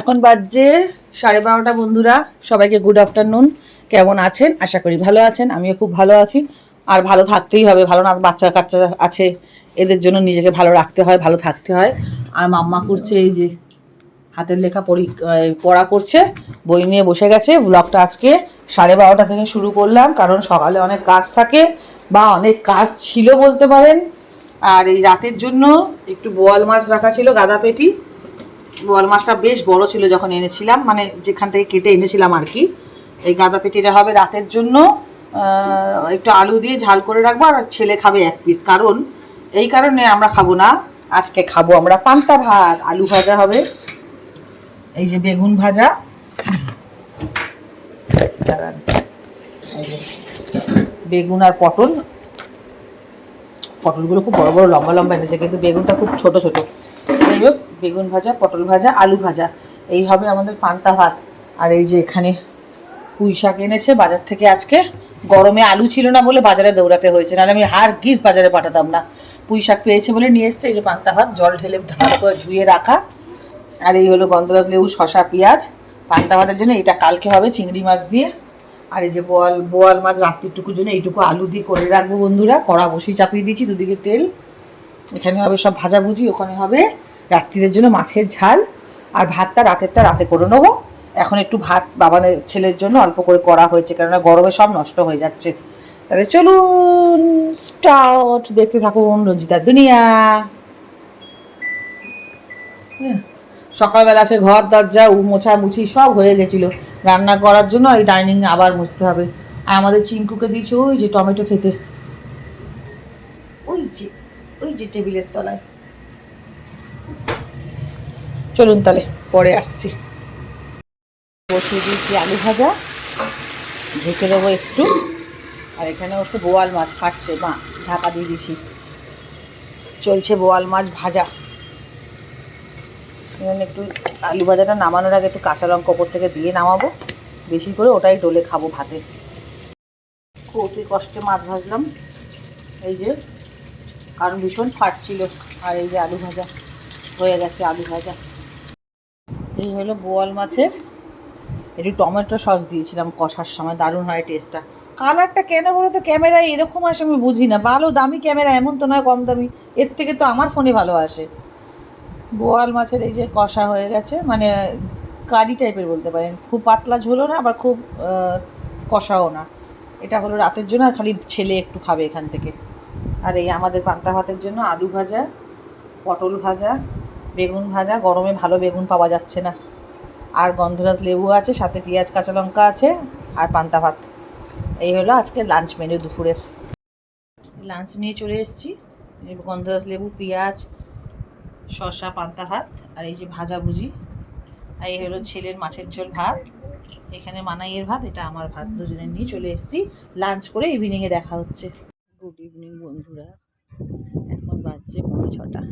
এখন বাজছে সাড়ে বারোটা, বন্ধুরা। সবাইকে গুড আফটারনুন কেমন আছেন? আশা করি ভালো আছেন। আমিও খুব ভালো আছি। আর ভালো থাকতেই হবে। ভালো না, বাচ্চা কাচ্চা আছে, এদের জন্য নিজেকে ভালো রাখতে হয়, ভালো থাকতে হয়। আর মাম্মা করছে এই যে হাতের লেখা পড়ি পড়া করছে, বই নিয়ে বসে গেছে। ব্লগটা আজকে সাড়ে বারোটা থেকে শুরু করলাম, কারণ সকালে অনেক কাজ থাকে বা অনেক কাজ ছিল বলতে পারেন। আর এই রাতের জন্য একটু বোয়াল মাছ রাখা ছিল গাদা পেটি। বোয়াল মাছটা বেশ বড় ছিল যখন এনেছিলাম মানে যেখান থেকে কেটে এনেছিলাম আর কি। এই গাঁদা পেটিটা হবে রাতের জন্য। একটু আলু দিয়ে ঝাল করে রাখব আর ছেলে খাবে এক পিস কারণ এই কারণে আমরা খাব না, আজকে খাব আমরা পান্তা ভাত, আলু ভাজা হবে। এই যে বেগুন ভাজা। বেগুন আর পটল। পটলগুলো খুব বড় বড়, লম্বা লম্বা এনেছে, কিন্তু বেগুনটা খুব ছোট ছোট। বেগুন ভাজা, পটল ভাজা, আলু ভাজা। এই হবে আমাদের পান্তা ভাত। আর এই যে এখানে পুঁই শাক এনেছে, বাজার থেকে আজকে গরমে আলু ছিল না বলে বাজারে দৌড়াতে হয়েছে। নাহলে আমি হার গিস বাজারে পাঠাতাম না। পুঁই শাক পেয়েছে বলে নিয়ে এসছে, এই যে পান্তা ভাত, জল ঢেলে ভালো করে ধুয়ে রাখা। আর এই হলো গন্ধরাজ লেবু শশা পেঁয়াজ। পান্তা ভাতের জন্য এটা কালকে হবে চিংড়ি মাছ দিয়ে। আর এই যে বোয়াল বোয়াল মাছ রাত্রিটুকুর জন্য এইটুকু আলু দিয়ে করে রাখব বন্ধুরা। কড়া বসিয়ে চাপিয়ে দিয়েছি, দুদিকে তেল। এখানে হবে সব ভাজাভুজি, ওখানে হবে রাত্রির জন্য মাছের ঝাল আর ভাতটা রাতেরটা রাতে করে নেব। এখন একটু ভাত বাবানের ছেলের জন্য অল্প করে করা হয়েছে কেননা গরমে সব নষ্ট হয়ে যাচ্ছে। তাহলে চলুন স্টার্ট দেখতে থাকুন রঞ্জিতার দুনিয়া। হ্যাঁ, সকালবেলা সে ঘর দরজা উ মোছামুছি সব হয়ে গেছিল। রান্না করার জন্য এই ডাইনিং আবার মুছতে হবে। আর আমাদের চিঙ্কুকে দিয়েছে ওই যে টমেটো খেতে। ওই যে ওই যে টেবিলের তলায়। চলুন তাহলে, পরে আসছি। বসিয়ে দিয়েছি আলু ভাজা, ঢেকে দেবো একটু। আর এখানে হচ্ছে বোয়াল মাছ, ফাটছে, মা, ঢাকা দিয়ে দিয়েছি চলছে বোয়াল মাছ ভাজা। এখানে একটু আলু ভাজাটা নামানোর আগে একটু কাঁচা লঙ্কা ওপর থেকে দিয়ে নামাবো। বেশি করে ওটাই ডলে খাব ভাতে। অতি কষ্টে মাছ ভাজলাম। এই যে, কারণ ভীষণ ফাটছিল। আর এই যে আলু ভাজা, হয়ে গেছে আলু ভাজা। এই হলো বোয়াল মাছের। একটু টমেটো সস দিয়েছিলাম কষার সময়, দারুণ হয় টেস্টটা কালারটা কেন বলো তো ক্যামেরায় এরকম আসে, আমি বুঝি না। ভালো, দামি ক্যামেরা এমন তো নয় কম দামি। এর থেকে তো আমার ফোনে ভালো আসে। বোয়াল মাছের এই যে কষা হয়ে গেছে মানে কারি টাইপের বলতে পারেন। খুব পাতলা ঝোলও না, আবার খুব কষাও না। এটা হলো রাতের জন্য, আর খালি ছেলে একটু খাবে এখান থেকে। আর এই আমাদের পান্তা ভাতের জন্য আলু ভাজা, পটল ভাজা বেগুন ভাজা, গরমে ভালো বেগুন পাওয়া যাচ্ছে না। আর গন্ধরাজ লেবু আছে, সাথে পেঁয়াজ, কাঁচা লঙ্কা আছে, আর পান্তা ভাত। এই হলো আজকে লাঞ্চ মেনু দুপুরের। লাঞ্চ নিয়ে চলে এসেছি। গন্ধরাজ লেবু, পেঁয়াজ, শসা, পান্তা ভাত, আর এই যে ভাজা ভুজি। আর এই হলো ছেলের মাছের ঝোল ভাত। এখানে মানাইয়ের ভাত, এটা আমার ভাত। দুজনের নিয়ে চলে এসেছি। লাঞ্চ করে ইভিনিংয়ে দেখা হচ্ছে। গুড ইভিনিং বন্ধুরা। এখন বাজছে পৌনে ছটা।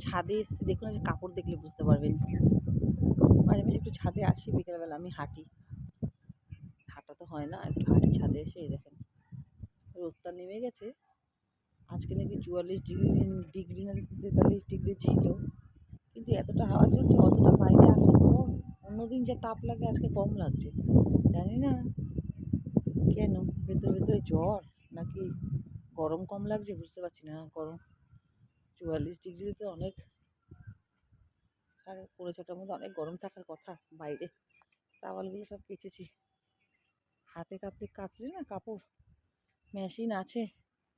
ছাদে এসেছি, দেখুন যে কাপড় দেখলে বুঝতে পারবেন। মাঝে মাঝে একটু ছাদে আসি, বিকেলবেলা আমি হাঁটি। হাঁটা তো হয় না, একটু হাঁটি ছাদে এসে দেখেন। রোদটা নেমে গেছে। আজকে নাকি চুয়াল্লিশ ডিগ্রি ডিগ্রি না তেতাল্লিশ ডিগ্রি ছিল। কিন্তু এতটা হাওয়া চলছে, অতটা বাইরে আসলে কম। অন্যদিন যা তাপ লাগে, আজকে কম লাগছে। জানি না কেন, ভেতরে ভেতরে জ্বর নাকি গরম কম লাগছে বুঝতে পারছি না। গরম চুয়াল্লিশ ডিগ্রিতে অনেক সাড়ে পৌনে ছটার মধ্যে অনেক গরম থাকার কথা বাইরে। তাওয়ালগুলো সব কেচেছি। হাতে কাঁপতে কাচলে না কাপড়? মেশিন আছে।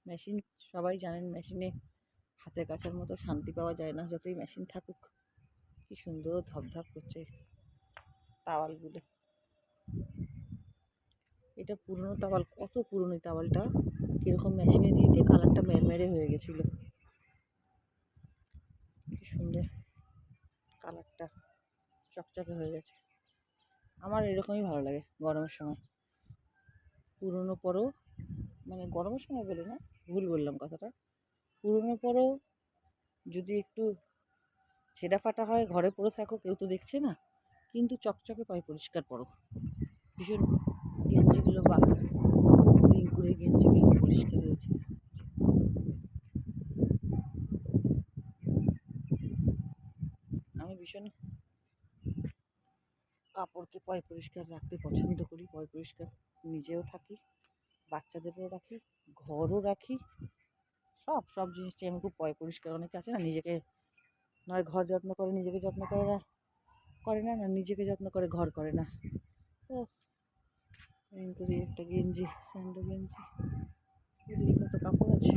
মেশিন সবাই জানেন মেশিনে হাতে কাচার মতো শান্তি পাওয়া যায় না, যতই মেশিন থাকুক। কি সুন্দর ধপধপ করছে তাওয়ালগুলো এটা পুরনো তাওয়াল কত পুরনো এই তাওয়ালটা কীরকম মেশিনে দিয়ে দিয়ে কালারটা মেরমেরে হয়ে গেছিল। কি সুন্দর কালারটা চকচকে হয়ে গেছে। আমার এরকমই ভালো লাগে গরমের সময়। পুরনো পরও মানে গরমের সময় বলে না, ভুল বললাম কথাটা। পুরনো পরও যদি একটু ছেঁড়া ফাটা হয়, ঘরে পড়ে থাকো, কেউ তো দেখছে না। কিন্তু চকচকে পায় পরিষ্কার পরো ভীষণ গেঞ্জিগুলো বা করে গেঞ্জিগুলো পরিষ্কার হয়েছে আমি ভীষণ কাপড়কে পয় পরিষ্কার রাখতে পছন্দ করি, পয় পরিষ্কার নিজেও থাকি, বাচ্চাদেরও রাখি, ঘরও রাখি, সব সব জিনিসটাই আমি খুব পয় পরিষ্কার অনেকে আছে না, নিজেকে নয় ঘর যত্ন করে, নিজেকে যত্ন করে না করে না না নিজেকে যত্ন করে, ঘর করে না। এরকম করি একটা গেঞ্জি স্যান্ডো গেঞ্জি এদিকে কত কাপড় আছে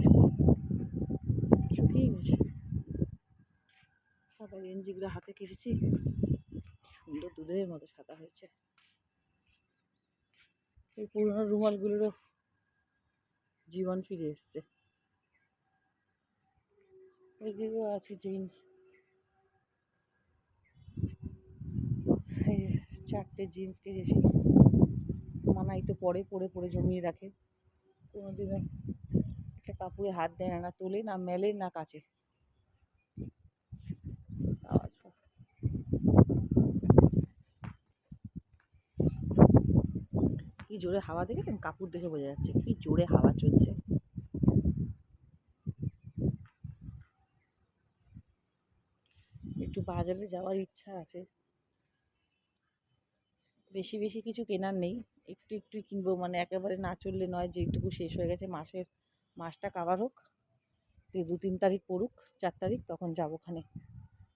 শুকিয়ে গেছে সাদা গেঞ্জিগুলো হাতে কেটেছি। সুন্দর দুধের মতো সাদা হয়েছে। এই পুরোনো রুমালগুলোরও জীবন ফিরে এসছে। আছে জিন্স। চারটে জিন্স কিনেছি মানাই তো পরে পরে পরে জমিয়ে রাখে। কোনোদিনও একটা কাপড়ে হাত দেয় না না তোলে, না মেলে, না কাচে আওয়াজ হয়। কি জোরে হাওয়া দেখেছেন? কাপড় দেখে বোঝা যাচ্ছে, কি জোরে হাওয়া চলছে। একটু বাজারে যাওয়ার ইচ্ছা আছে। বেশি বেশি কিছু কেনার নেই। একটু একটু কিনবো মানে একেবারে না চললে নয় যে এইটুকু শেষ হয়ে গেছে, মাসের, মাসটা কাবার হোক। দু তিন তারিখ পড়ুক, চার তারিখ, তখন যাব ওখানে।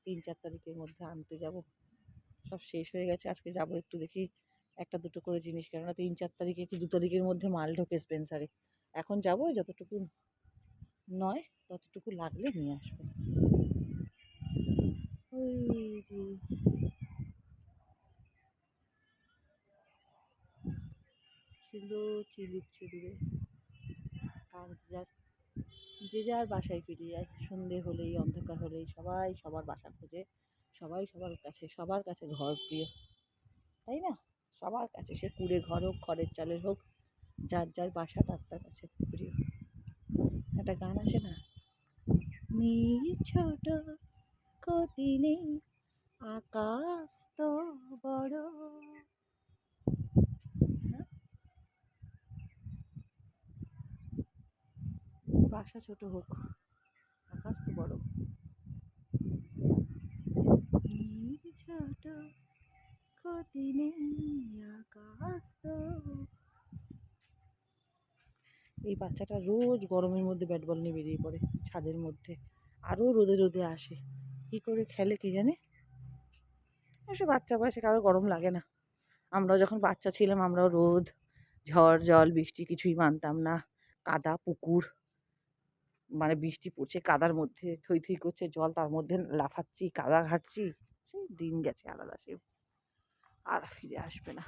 তিন, চার তারিখের মধ্যে আনতে যাব। সব শেষ হয়ে গেছে, আজকে যাব একটু দেখি। একটা দুটো করে জিনিস। কেননা তিন চার তারিখে কি দু তারিখের মধ্যে মাল ঢোকে স্পেন্সারে এখন যাব যতটুকু নয়, ততটুকু লাগলে নিয়ে আসব। ওই যে সুন্দর আর যার, যে যার বাসায় ফিরে যায়। সন্ধে হলেই, অন্ধকার হলেই সবাই সবার বাসা খোঁজে। সবাই সবার কাছে সবার কাছে ঘর প্রিয়। তাই না? সবার কাছে, সে কুড়ে ঘর হোক, খড়ের চালের হোক, যার যার বাসা তার তার কাছে প্রিয়। একটা গান আছে না? নীল ছোট ক্ষতি নেই আকাশ তো বড়। হ্যাঁ? বাসা ছোট হোক, আকাশ তো বড়। ছোট এই বাচ্চাটা রোজ গরমের মধ্যে ব্যাট বল নিয়ে বেরিয়ে পড়ে, ছাদের মধ্যে। আরও রোদে রোদে আসে। কী করে খেলে কে জানে? সে বাচ্চা বয়সে কারও গরম লাগে না। আমরাও যখন বাচ্চা ছিলাম, আমরাও রোদ, ঝড়, জল, বৃষ্টি কিছুই মানতাম না। কাদা, পুকুর মানে বৃষ্টি পড়ছে কাদার মধ্যে, থই থই করছে জল, তার মধ্যে লাফাচ্ছি, কাদা ঘাটছি, সেই দিন গেছে আলাদা সে আর ফিরে আসবে না।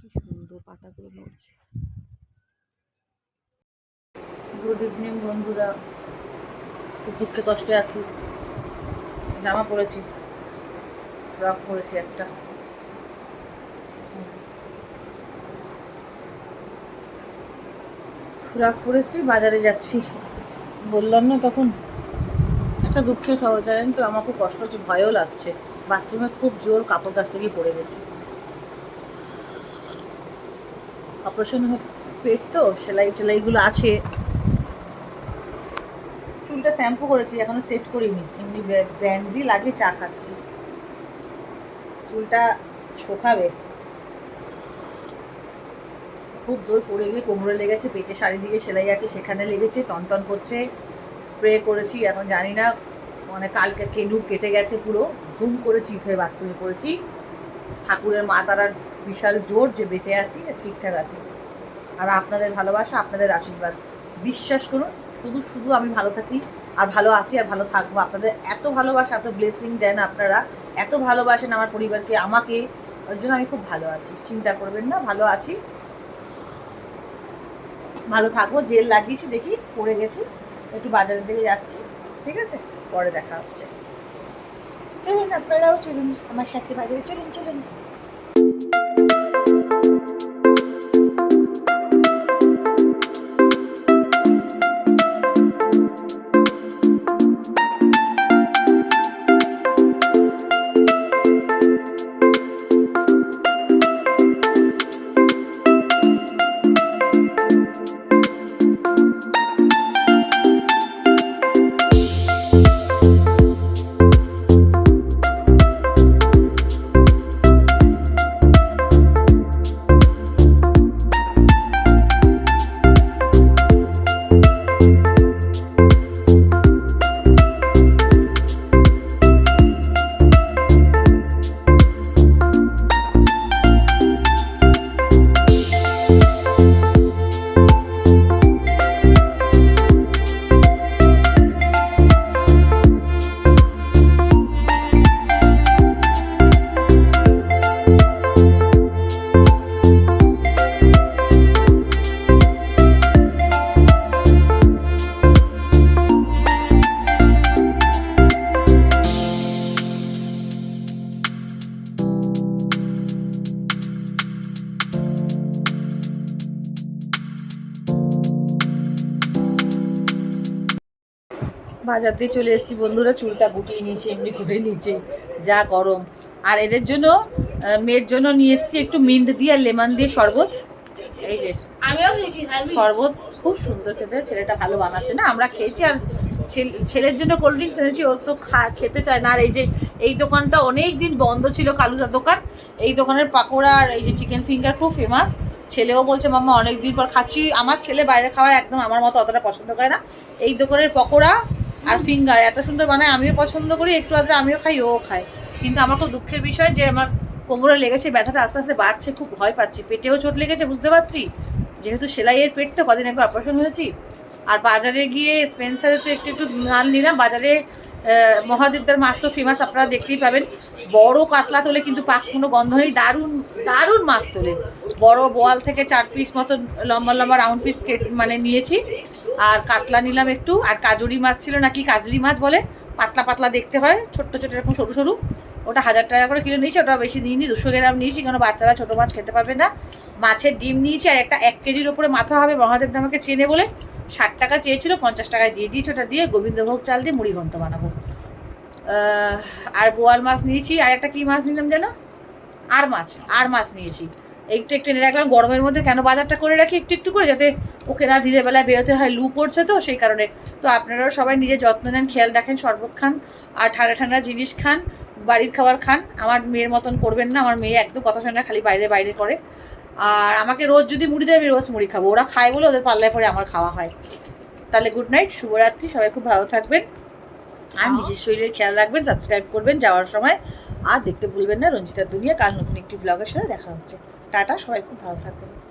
কি সুন্দর পাতাগুলো গুড ইভিনিং বন্ধুরা। খুব দুঃখে কষ্টে আছি। জামা পরেছি। ফ্রক পরেছি একটা। ফ্রক পরেছি, বাজারে যাচ্ছি। বললাম না তখন? একটা দুঃখের খবর জানেন তো? আমার খুব কষ্ট হচ্ছে, ভয়ও লাগছে। বাথরুমে খুব জোর কাপড় কাছ থেকে পড়ে গেছে। অপারেশন পেট তো, সেলাই টেলাইগুলো আছে। চুলটা শ্যাম্পু করেছি, এখনও সেট করিনি। এমনি ব্যান্ড দিয়ে লাগিয়ে চা খাচ্ছি। চুলটা শোকাবে। খুব জোর পড়ে গিয়ে কোমরে লেগেছে, পেটে চারিদিকে সেলাই আছে, সেখানে লেগেছে, টনটন করছে। স্প্রে করেছি, এখন জানি না মানে কালকে কেনু কেটে গেছে পুরো, ধুম করে চিত হয়ে বাথরুমে পড়েছি। ঠাকুরের মা তারার বিশাল জোর যে বেঁচে আছি ঠিকঠাক আছি। আর আপনাদের ভালোবাসা, আপনাদের আশীর্বাদ। বিশ্বাস করুন, শুধু শুধু আমি ভালো থাকি, আর ভালো আছি, আর ভালো থাকব। আপনাদের এত ভালোবাসা, এত ব্লেসিং দেন আপনারা, এত ভালোবাসেন আমার পরিবারকে, আমাকে, ওর জন্য আমি খুব ভালো আছি। চিন্তা করবেন না, ভালো আছি। ভালো থাকব, জেল লাগিয়েছি, দেখি পড়ে গেছি। একটু বাজারের দিকে যাচ্ছি, ঠিক আছে? পরে দেখা হচ্ছে। চলুন, আপনারাও চলুন আমার সাথে বাজারে চলুন চলুন। বাজার দিয়ে চলে এসেছি। বন্ধুরা চুলটা গুটিয়ে নিয়েছি এমনি করে নিয়েছে। যা গরম। আর এদের জন্য মেয়ের জন্য নিয়ে এসেছি একটু মিন্ট দিয়ে আর লেমন দিয়ে শরবত। এই যে আমিও শরবত খুব সুন্দর খেতে ছেলেটা ভালো বানাচ্ছে না। আমরা খেয়েছি আর ছেল- ছেলের জন্য কোল্ড ড্রিঙ্কস এনেছি ও তো খা খেতে চায় না। আর এই যে এই দোকানটা অনেক দিন বন্ধ ছিল কালুদার দোকান। এই দোকানের পাকোড়া আর এই যে চিকেন ফিঙ্গার খুব ফেমাস ছেলেও বলছে মাম্মা অনেক দিন পর খাচ্ছি। আমার ছেলে বাইরে খাওয়ার একদম আমার মতো অতটা পছন্দ করে না। এই দোকানের পকোড়া আর ফিঙ্গার এত সুন্দর বানায়, আমিও পছন্দ করি, একটু আধটু আমিও খাই, ও খাই কিন্তু আমার খুব দুঃখের বিষয় যে আমার কোমরে লেগেছে, ব্যথাটা আস্তে আস্তে বাড়ছে, খুব ভয় পাচ্ছি। পেটেও চোট লেগেছে, বুঝতে পারছি? যেহেতু সেলাইয়ের পেটটা কদিন আগে অপারেশন হয়েছি। আর বাজারে গিয়ে স্পেন্সারে তো একটু একটু ধান নিলাম। বাজারে মহাদেবদার মাছ তো ফেমাস আপনারা দেখতেই পাবেন। বড় কাতলা তোলে কিন্তু পাক কোনো গন্ধ নেই, দারুণ দারুণ মাছ তোলে। বড় বোয়াল থেকে চার পিস মতো লম্বা লম্বা রাউন্ড পিস কেট মানে নিয়েছি। আর কাতলা নিলাম একটু। আর কাজুরি মাছ ছিল নাকি কাজলি মাছ বলে, পাতলা পাতলা দেখতে হয়, ছোট্ট ছোট এরকম সরু সরু। ওটা হাজার টাকা করে কিলো নিয়েছি, ওটা বেশি নিইনি, দুশো গ্রাম নিয়েছি, কেন বাচ্চারা ছোটো মাছ খেতে পারবে না। মাছের ডিম নিয়েছি আর একটা এক কেজির ওপরে মাথা হবে মহাদেব আমাকে চেনে বলে। ষাট টাকা চেয়েছিল, পঞ্চাশ টাকায় দিয়ে দিয়েছি, ওটা দিয়ে গোবিন্দভোগ চাল দিয়ে মুড়ি বানাবো। আর বোয়াল মাছ নিয়েছি, আর একটা কী মাছ নিলাম যেন? আর মাছ আর মাছ নিয়েছি। একটু একটু এনে রাখলাম, গরমের মধ্যে কেন বাজারটা করে রাখি একটু একটু করে, যাতে ওকে না ধীরে বেলায় বেরোতে হয়, লু পড়ছে তো, সেই কারণে। তো আপনারাও সবাই নিজের যত্ন নেন, খেয়াল রাখেন, শরবত খান, আর ঠান্ডা ঠান্ডা জিনিস খান, বাড়ির খাবার খান। আমার মেয়ের মতন করবেন না, আমার মেয়ে একদম কথা শোনে খালি বাইরে বাইরে করে। আর আমাকে রোজ যদি মুড়ি দেয় আমি রোজ মুড়ি খাব। ওরা খায় বলে ওদের পাল্লায় পরে আমার খাওয়া হয়। তাহলে গুড নাইট শুভরাত্রি সবাই খুব ভালো থাকবেন। আর নিজের শরীরের খেয়াল রাখবেন সাবস্ক্রাইব করবেন যাওয়ার সময় আর দেখতে ভুলবেন না। রঞ্জিতার দুনিয়া কাল নতুন একটি ব্লগের সাথে দেখা হচ্ছে। টাটা সবাই খুব ভালো থাকবেন।